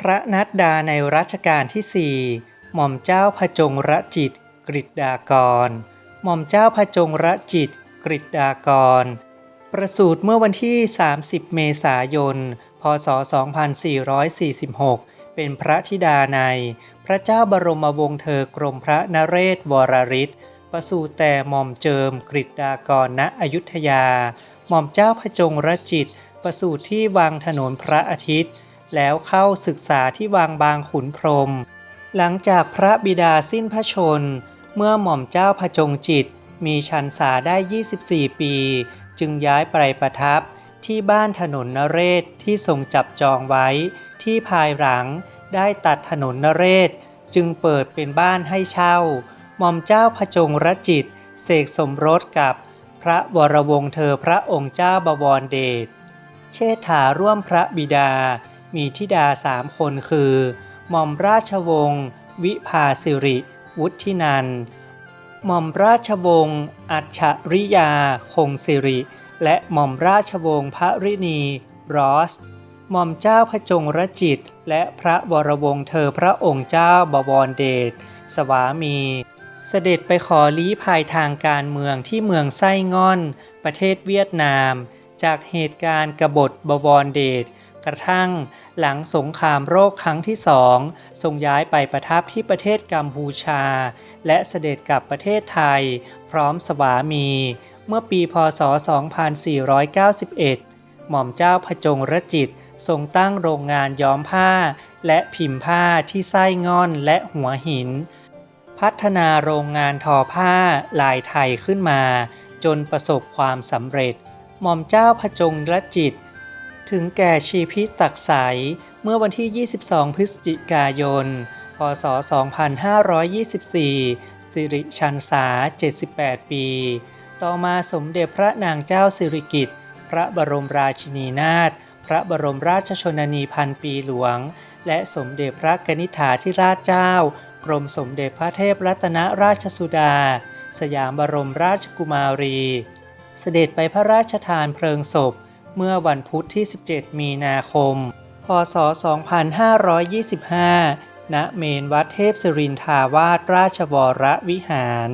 พระนัดดาในรัชกาลที่สี่หม่อมเจ้าพระจงระจิตกฤษดากร หม่อมเจ้าพระจงระจิตกฤษดากร ประสูติเมื่อวันที่ 30 เมษายน พศ 2446 เป็นพระธิดาใน พระเจ้าบรมวงศ์เธอกรมพระนเรศวรริศประสูติแต่หม่อมเจิมกฤษดากรณอยุธยา หม่อมเจ้าพระจงระจิต ประสูติที่วังถนนพระอาทิตย์ แล้วเข้าศึกษาที่วังบางขุนพรม หลังจากพระบิดาสิ้นพระชน เมื่อหม่อมเจ้าพระจงจิต มีชันษาได้ 24 ปี จึงย้ายไปประทับที่บ้านถนนนเรศที่ทรงจับจองไว้ ที่ภายหลังได้ตัดถนนนเรศ จึงเปิดเป็นบ้านให้เช่า หม่อมเจ้าพระจงรจิต เสกสมรสกับพระวรวงศ์เธอพระองค์เจ้าบวรเดช เชษฐาร่วมพระบิดา มีธิดาสามคนคือหม่อมราชวงศ์วิภาสิริ วุฒินันหม่อมราชวงศ์อัจฉริยา คงสิริ และหม่อมราชวงศ์พระรินีรอสหม่อมเจ้าพระจงรจิต และพระวรวงศ์เธอพระองค์เจ้าบวรเดชสวามี เสด็จไปขอลี้ภัยทางการเมืองที่เมืองไส้ง่อน ประเทศเวียดนาม จากเหตุการณ์กบฏบวรเดช กระทั่งหลังสงครามโรคครั้งที่สองทรงย้ายไปประทับที่ประเทศกัมพูชา และเสด็จกลับประเทศไทย พร้อมสวามี เมื่อปีพศ 2491 หม่อมเจ้าพจงรจิตทรงตั้งโรงงานย้อมผ้า และพิมพ์ผ้าที่ไส้งอนและหัวหิน พัฒนาโรงงานทอผ้าลายไทยขึ้นมา จนประสบความสำเร็จ หม่อมเจ้าพจงรจิต ถึงแก่ชีพิตักใสเมื่อวันที่ 22 พฤศจิกายน พศ 2524 สิริชันษา 78 ปี ต่อมาสมเด็จพระนางเจ้าสิริกิติ์ พระบรมราชินีนาถ พระบรมราชชนนีพันปีหลวง และสมเด็จพระกนิษฐาธิราชเจ้า กรมสมเด็จพระเทพรัตนราชสุดา สยามบรมราชกุมารี เสด็จไปพระราชทานเพลิงศพ เมื่อวันพุธที่ 17 มีนาคม พศ 2525 ณ เมนวัดเทพศิรินทาวาสราชวรวิหาร